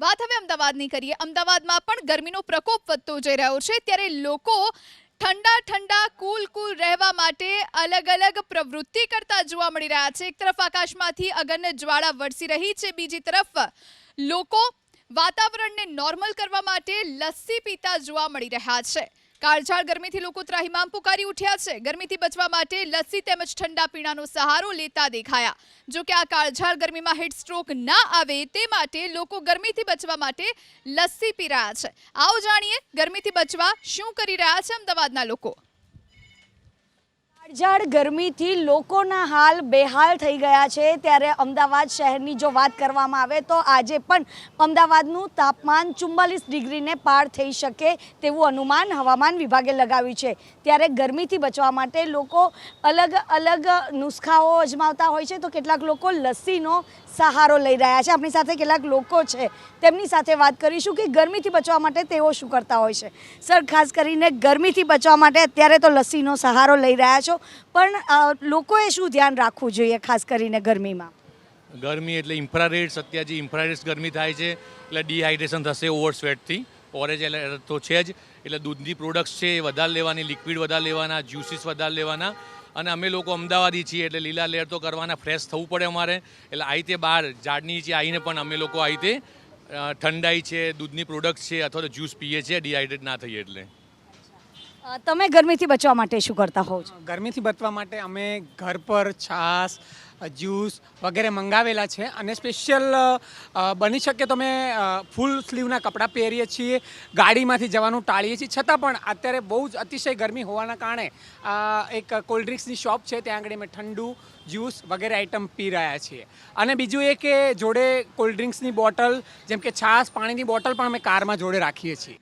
વાત હવે અમદાવાદની કરીએ. અમદાવાદમાં પણ ગરમીનો પ્રકોપ વધતો જઈ રહ્યો છે. ત્યારે લોકો ઠંડા ઠંડા, કુલ કુલ રહેવા માટે અલગ અલગ પ્રવૃત્તિ કરતા જોવા મળી રહ્યા છે. એક તરફ આકાશમાંથી અગન જ્વાળા વરસી રહી છે. બીજી તરફ લોકો વાતાવરણને નોર્મલ કરવા માટે લસ્સી પીતા જોવા મળી રહ્યા છે. કાળઝાળ ગરમીથી લોકો ત્રાહિમામ પુકારી ઉઠ્યા છે. ગરમીથી બચવા માટે લસ્સી તેમજ ઠંડા પીણાનો સહારો લેતા દેખાયા. જો કે આ કાળઝાળ ગરમીમાં હીટ સ્ટ્રોક ના આવે તે માટે લોકો ગરમીથી બચવા માટે લસ્સી પી રહ્યા છે. આવો જાણીએ ગરમીથી બચવા શું કરી રહ્યા છે અમદાવાદના લોકો. કાળઝાળ ગરમીથી લોકોના હાલ બેહાલ થઈ ગયા છે. ત્યારે અમદાવાદ શહેરની જો વાત કરવામાં આવે તો આજે પણ અમદાવાદનું તાપમાન ચુમ્માલીસ ડિગ્રીને પાર થઈ શકે તેવું અનુમાન હવામાન વિભાગે લગાવ્યું છે. ત્યારે ગરમીથી બચવા માટે લોકો અલગ અલગ નુસ્ખાઓ અજમાવતા હોય છે. તો કેટલાક લોકો લસ્સીનો સહારો લઈ રહ્યા છે. આપણી સાથે કેટલાક લોકો છે. તેમની સાથે વાત કરીશું કે ગરમીથી બચવા માટે તેઓ શું કરતા હોય છે. સર, ખાસ કરીને ગરમીથી બચવા માટે અત્યારે તો લસ્સીનો સહારો લઈ રહ્યા છો. પણ લોકોએ શું ધ્યાન રાખવું જોઈએ ખાસ કરીને ગરમીમાં? ગરમી એટલે ઇન્ફ્રારેડ્સ. અત્યારે જે ઇન્ફ્રારેડ્સ ગરમી થાય છે, એટલે ડિહાઇડ્રેશન થશે ઓવર સ્વેટથી. ઓરેજ એટલે, તો છે જ. એટલે દૂધની પ્રોડક્ટ્સ છે એ વધારે લેવાની લિક્વિડ વધારે લેવાના જ્યુસીસ વધારે લેવાના. અને અમે લોકો અમદાવાદી છીએ એટલે લીલા લેર તો કરવાના ફ્રેશ થવું પડે અમારે. એટલે આ રીતે બહાર ઝાડની નીચે આવીને પણ અમે લોકો આ રીતે ઠંડાઈ છે દૂધની પ્રોડક્ટ છે અથવા તો જ્યુસ પીએ છીએ ડિહાઇડ્રેટ ના થઈએ એટલે. તમે ગરમીથી બચવા માટે શું કરતા હોવ છો? ગરમીથી બચવા માટે અમે ઘર પર છાશ જ્યુસ વગેરે મંગાવેલા છે અને સ્પેશિયલ બની શકે તો અમે ફૂલ સ્લીવના કપડાં પહેરીએ છીએ, ગાડીમાંથી જવાનું ટાળીએ છીએ. છતાં પણ અત્યારે બહુ જ અતિશય ગરમી હોવાના કારણે એક કોલ્ડ ડ્રિંક્સની શોપ છે, ત્યાં આગળ અમે ઠંડુ જ્યુસ વગેરે આઇટમ પી રહ્યા છીએ. અને બીજું એ કે જોડે કોલ્ડ ડ્રિંક્સની બોટલ જેમ કે છાશ, પાણીની બોટલ પણ અમે કારમાં જોડે રાખીએ છીએ.